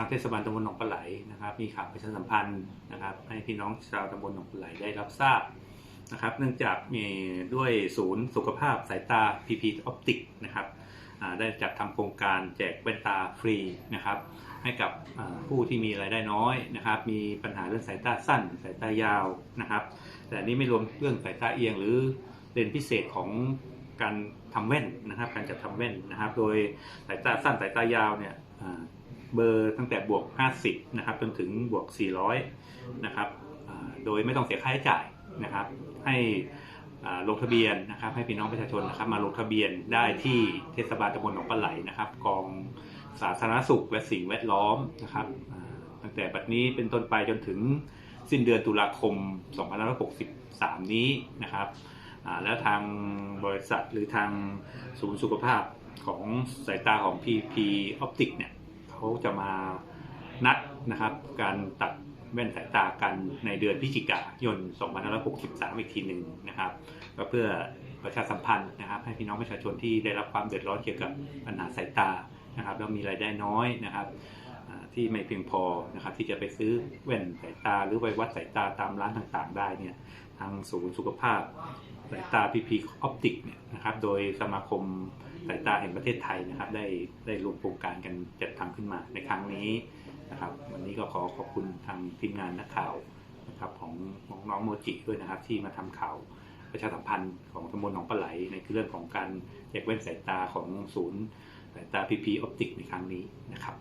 ทางเทศบาลตำบลหนองปลาไหลนะครับ มีข่าวประชาสัมพันธ์นะครับ ให้พี่น้องชาวตำบลหนองปลาไหลได้รับทราบนะครับ เนื่องจากมีด้วยศูนย์สุขภาพสายตา PP Optic นะครับได้จัดทำโครงการแจกแว่นตาฟรีนะครับ ให้กับผู้ที่มีรายได้น้อยนะครับ มีปัญหาเรื่องสายตาสั้น สายตายาวนะครับ แต่นี้ไม่รวมเรื่องสายตาเอียงหรือเลนพิเศษของการทำแว่นนะครับ การจัดทำแว่นนะครับ โดยสายตาสั้นสายตายาวเนี่ย เบอร์ตั้งแต่บวก 50นะครับจนถึงบวก 400นะครับโดยไม่ต้องเสียค่าใช้จ่ายนะครับ ให้ลงทะเบียนนะครับ ให้พี่น้องประชาชนนะครับ มาลงทะเบียนได้ที่เทศบาลตำบลหนองปลาไหลนะครับกองสาธารณสุขและสิ่งแวดล้อมนะครับตั้งแต่บัดนี้เป็นต้นไปจนถึงสิ้นเดือนตุลาคม 2563 นี้นะครับแล้วทางบริษัทหรือทางศูนย์สุขภาพของสายตาของ PP Optic เนี่ย เขาจะมานัดนะครับ การตัดแว่นสายตากันในเดือนพฤศจิกายน 2563 อีกทีหนึ่งนะครับก็เพื่อประชาสัมพันธ์นะครับ ให้พี่น้องประชาชนที่ได้รับความเดือดร้อนเกี่ยวกับปัญหาสายตานะครับแล้วมีรายได้น้อยนะครับ ที่ไม่เพียงพอนะครับที่จะไปซื้อแว่นสายตาหรือไปวัดสายตาตามร้านต่างๆ ได้เนี่ยทางศูนย์สุขภาพสายตาพีพีออปติกเนี่ยนะครับโดยสมาคมสายตาแห่งประเทศไทยนะครับ ได้ได้รวมโครงการกันจัดทำขึ้นมาในครั้งนี้นะครับ วันนี้ก็ขอขอบคุณทางทีมงานนักข่าวนะครับของของน้องโมจิด้วยนะครับ ที่มาทำข่าวประชาสัมพันธ์ของตำบลหนองปลาไหลในเรื่องของการแจกแว่นสายตาของศูนย์สายตาพีพีออปติกในครั้งนี้นะครับ